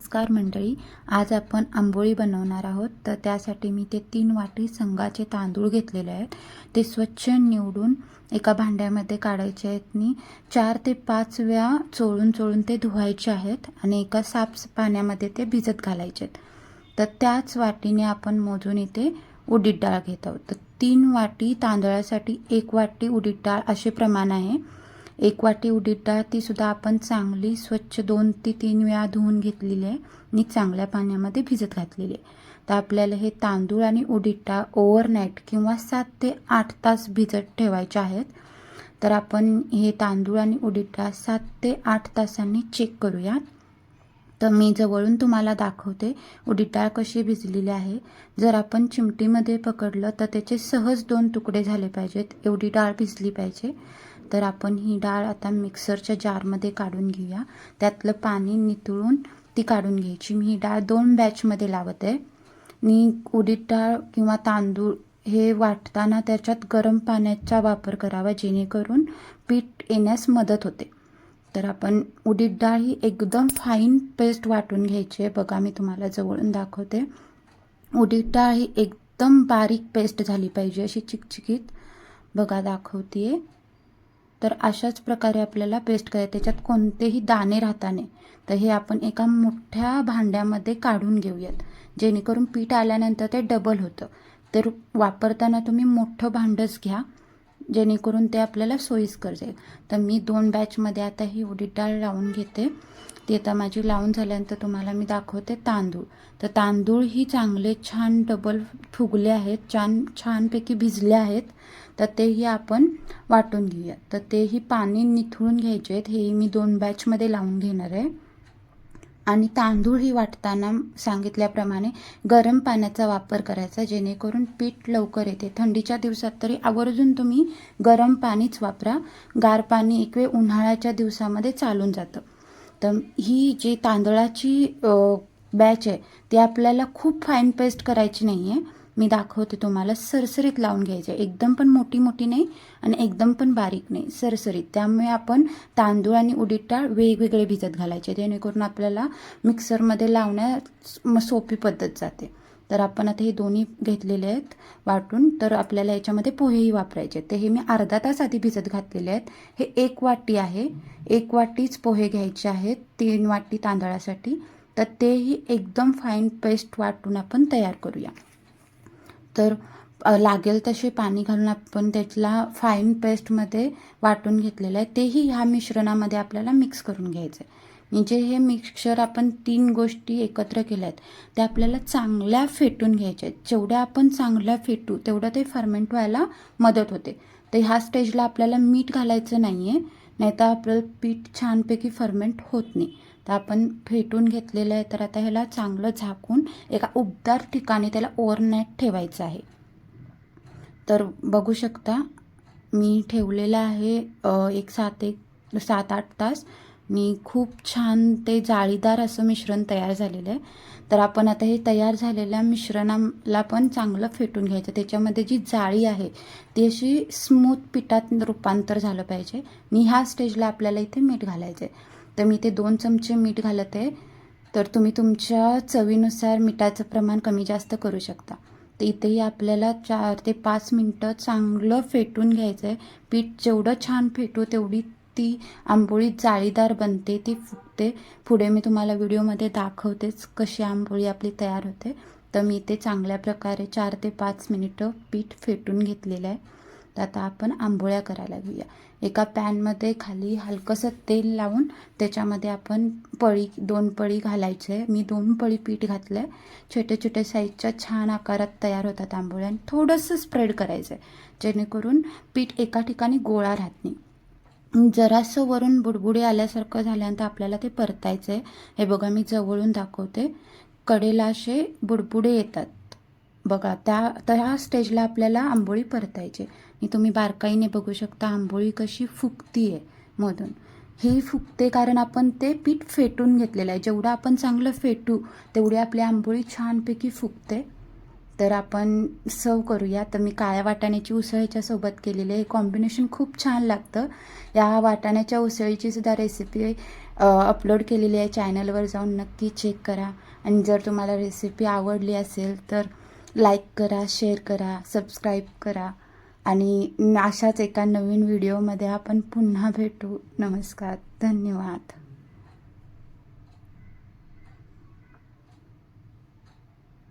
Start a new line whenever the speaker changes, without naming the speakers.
नमस्कार मंडळी आज आपण आंबोळी बनवणार आहोत. तर त्यासाठी मी ते तीन वाटी संघाचे तांदूळ घेतलेले आहेत. ते स्वच्छ निवडून एका भांड्यामध्ये काढायचे आहेत. आणि चार ते पाच वेळा चोळून चोळून ते धुवायचे आहेत आणि एका साफ पाण्यामध्ये ते भिजत घालायचे आहेत. तर त्याच वाटीने आपण मोजून इथे उडीद डाळ घेत आहोत. तर तीन वाटी तांदळासाठी एक वाटी उडीद डाळ असे प्रमाण आहे. एक वाटी उडीद डाळ तीसुद्धा आपण चांगली स्वच्छ दोन ते तीन वेळा धुवून घेतलेली आहे. आणि चांगल्या पाण्यामध्ये भिजत घातलेली आहे. तर आपल्याला हे तांदूळ आणि उडीद डाळ ओव्हरनाईट किंवा सात ते आठ तास भिजत ठेवायचे आहेत. तर आपण हे तांदूळ आणि उडीद डाळ सात ते आठ तासांनी चेक करूया. तर मी जवळून तुम्हाला दाखवते उडीद डाळ कशी भिजलेली आहे. जर आपण चिमटीमध्ये पकडलं तर त्याचे सहज दोन तुकडे झाले पाहिजेत. एवढी डाळ भिजली पाहिजे. तर आपण ही डाळ आता मिक्सरच्या जारमध्ये काढून घेऊया. त्यातलं पाणी नितळून ती काढून घ्यायची. मी ही डाळ दोन बॅचमध्ये लावत आहे. मी उडीद डाळ किंवा तांदूळ हे वाटताना त्याच्यात गरम पाण्याचा वापर करावा जेणेकरून पीठ येण्यास मदत होते. तर आपण उडीद डाळ ही एकदम फाईन पेस्ट वाटून घ्यायची आहे. बघा मी तुम्हाला जवळून दाखवते. उडीद डाळ ही एकदम बारीक पेस्ट झाली पाहिजे अशी चिकचिकीत. बघा दाखवते तर अशाच प्रकारे आपल्याला पेस्ट करायचं. त्याच्यात कोणतेही दाणे राहता नाही तर हे आपण एका मोठ्या भांड्यामध्ये काढून घेऊयात. जेणेकरून पीठ आल्यानंतर ते डबल होतं. तर वापरताना तुम्ही मोठं भांडंच घ्या. जेणेकरून ते आपल्याला सोयीस्कर जाईल. तर मी दोन बॅचमध्ये आता ही उडीद डाळ लावून घेते. ती आता माझी लावून झाल्यानंतर तुम्हाला मी दाखवते तांदूळ. तर तांदूळ ही चांगले छान डबल फुगले आहेत छान छानपैकी भिजले आहेत. तर तेही आपण वाटून घेऊया तर तेही पाणी निथळून घ्यायचे आहेत. हेही मी दोन बॅचमध्ये लावून घेणार आहे. आणि तांदूळ ही वाटताना सांगितल्याप्रमाणे गरम पाण्याचा वापर करायचा जेणेकरून पीठ लवकर येते. थंडीच्या दिवसात तरी आवर्जून तुम्ही गरम पाणीच वापरा. गार पाणी एक वेळ उन्हाळ्याच्या दिवसामध्ये चालून जातं. तर ही जी तांदळाची बॅच आहे ती आपल्याला खूप फाईन पेस्ट करायची नाही आहे मी दाखवते तुम्हाला सरसरीत लावून घ्यायचे. एकदम पण मोठी मोठी नाही आणि एकदम पण बारीक नाही. सरसरीत. त्यामुळे आपण तांदूळ आणि उडीद डाळ वेगवेगळे भिजत घालायचे. जेणेकरून आपल्याला मिक्सरमध्ये लावण्यात सोपी पद्धत जाते. तर आपण आता हे दोन्ही घेतलेले आहेत वाटून. तर आपल्याला याच्यामध्ये पोहेही वापरायचे. आहेत. तर हे मी अर्धा तास आधी भिजत घातलेले आहेत. हे एक वाटी आहे. एक वाटीच पोहे घ्यायचे आहेत. तीन वाटी तांदळासाठी. तर तेही एकदम फाईन पेस्ट वाटून आपण तयार करूया. तर लागेल तसे पाणी घालून आपण त्याला फाईन पेस्टमध्ये वाटून घेतलेलं आहे. तेही ह्या मिश्रणामध्ये आपल्याला मिक्स करून घ्यायचं आहे म्हणजे हे मिक्सचर आपण तीन गोष्टी एकत्र केल्या आहेत त्या आपल्याला चांगल्या फेटून घ्यायच्या आहेत. जेवढ्या आपण चांगल्या फेटू तेवढं ते फर्मेंट व्हायला मदत होते. तर ह्या स्टेजला आपल्याला मीठ घालायचं नाही आहे नाहीतर आपलं पीठ छानपैकी फर्मेंट होत नाही. तर आपण फेटून घेतलेलं आहे तर आता ह्याला चांगलं झाकून एका उबदार ठिकाणी त्याला ओव्हरनाईट ठेवायचं आहे. तर बघू शकता मी ठेवलेलं आहे एक सात एक सात आठ तास. मी खूप छान ते जाळीदार असं मिश्रण तयार झालेलं आहे. तर आपण आता हे तयार झालेल्या मिश्रणाला पण चांगलं फेटून घ्यायचं. त्याच्यामध्ये जी जाळी आहे ती अशी स्मूथ पिठात रूपांतर झालं पाहिजे. आणि ह्या स्टेजला आपल्याला इथे मीठ घालायचं आहे तर मी ते दोन चमचे मीठ घालत आहे तर तुम्ही तुमच्या चवीनुसार मिठाचं प्रमाण कमी जास्त करू शकता. तर इथेही आपल्याला चार ते पाच मिनटं चांगलं फेटून घ्यायचं आहे पीठ जेवढं छान फेटू तेवढी ती आंबोळी जाळीदार बनते ती फुगते पुढे मी तुम्हाला व्हिडिओमध्ये दाखवतेच कशी आंबोळी आपली तयार होते. तर मी ते चांगल्या प्रकारे चार ते पाच मिनिटं पीठ फेटून घेतलेलं आहे. तर आता आपण आंबोळ्या करायला घेऊया. एका पॅनमध्ये खाली हलकंसं तेल लावून त्याच्यामध्ये आपण पळी दोन पळी घालायचे. मी दोन पळी पीठ घातलं आहे छोटे छोटे साईजच्या छान आकारात तयार होतात आंबोळ्या आणि थोडंसं स्प्रेड करायचं आहे जेणेकरून पीठ एका ठिकाणी गोळा राहत नाही. जरासं वरून बुडबुडे आल्यासारखं झाल्यानंतर आपल्याला ते परतायचं आहे हे बघा मी जवळून दाखवते. कडेला असे बुडबुडे येतात. बघा त्या त्या स्टेजला आपल्याला आंबोळी परतायची आणि तुम्ही बारकाईने बघू शकता आंबोळी कशी फुगती आहे मधून. ही फुगते कारण आपण ते पीठ फेटून घेतलेलं आहे. जेवढं आपण चांगलं फेटू तेवढी आपली आंबोळी छानपैकी फुगते. तर आपण सर्व करूया. तर मी काळ्या वाटाण्याची उसळ याच्यासोबत केलेली आहे. हे कॉम्बिनेशन खूप छान लागतं. या वाटाण्याच्या उसळीची सुद्धा रेसिपी अपलोड केलेली आहे. चॅनलवर जाऊन नक्की चेक करा. आणि जर तुम्हाला रेसिपी आवडली असेल तर लाईक करा शेअर करा सबस्क्राईब करा. आणि अशाच एका नवीन व्हिडिओमध्ये आपण पुन्हा भेटू. नमस्कार. धन्यवाद.